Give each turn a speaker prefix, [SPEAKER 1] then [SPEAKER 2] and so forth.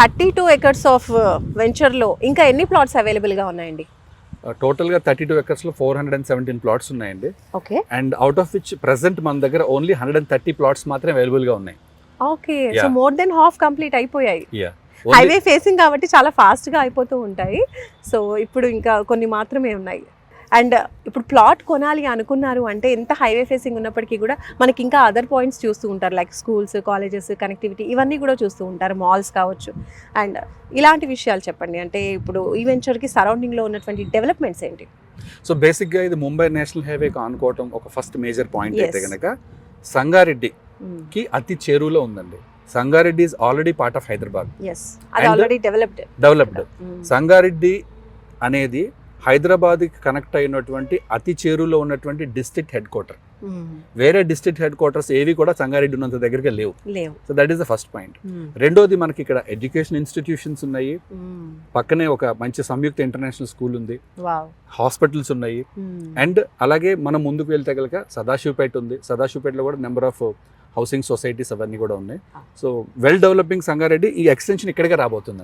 [SPEAKER 1] Thirty two acres of వెంచర్లో ఇంకా ఎన్ని ప్లాట్స్ అవైలబుల్గా ఉన్నాయండి?
[SPEAKER 2] టోటల్గా thirty two ఎకర్స్లో four hundred and seventeen plots ఉన్నాయండి.
[SPEAKER 1] Okay.
[SPEAKER 2] And out of which present మన దగ్గర only hundred and thirty plots మాత్రమే అవైలబుల్గా ఉన్నాయి.
[SPEAKER 1] Okay. So. More than half complete అయిపోయాయి. హైవే ఫేసింగ్ కాబట్టి చాలా ఫాస్ట్గా అయిపోతూ ఉంటాయి. సో ఇప్పుడు ఇంకా కొన్ని మాత్రమే ఉన్నాయి. అండ్ ఇప్పుడు ప్లాట్ కొనాలి అనుకున్నారు అంటే ఎంత హైవే ఫేసింగ్ ఉన్నప్పటికీ కూడా మనకి ఇంకా అదర్ పాయింట్స్ చూస్తూ ఉంటారు లైక్ స్కూల్స్ కాలేజెస్ కనెక్టివిటీ ఇవన్నీ కూడా చూస్తూ ఉంటారు మాల్స్ కావచ్చు. అండ్ ఇలాంటి విషయాలు చెప్పండి. అంటే ఇప్పుడు ఈ వెంచర్కి సరౌండింగ్లో ఉన్నటువంటి డెవలప్మెంట్స్ ఏంటి?
[SPEAKER 2] సో బేసిక్గా ఇది ముంబై నేషనల్ హైవేకి ఆనుకోవటం ఒక ఫస్ట్ మేజర్ పాయింట్ అయితే. కనుక సంగారెడ్డికి అతి చేరువలో ఉందండి. Sangareddy is already part of Hyderabad
[SPEAKER 1] developed
[SPEAKER 2] Sangareddy అనేది హైదరాబాద్కి కనెక్ట్ అయినటువంటి అతి చేరువలో ఉన్నటువంటి డిస్ట్రిక్ట్ హెడ్ క్వార్టర్. వేరే డిస్ట్రిక్ట్ హెడ్ క్వార్టర్స్ ఏవి కూడా సంగారెడ్డి ఉన్నంత దగ్గరగా లేవు. So that is the first point రెండోది మనకి ఇక్కడ ఎడ్యుకేషన్ ఇన్స్టిట్యూషన్స్ ఉన్నాయి. పక్కనే ఒక మంచి సంయుక్త ఇంటర్నేషనల్ స్కూల్ ఉంది. హాస్పిటల్స్ ఉన్నాయి. అండ్ అలాగే మనం ముందుకు వెళ్తే కనుక సదాశివపేట ఉంది. సదాశివపేటలో కూడా నెంబర్ ఆఫ్ హౌసింగ్ సొసైటీస్ అవన్నీ కూడా ఉన్నాయి. సో వెల్ డెవలపింగ్ సంగారెడ్డి ఈ ఎక్స్టెన్షన్ ఇక్కడికే రాబోతుంది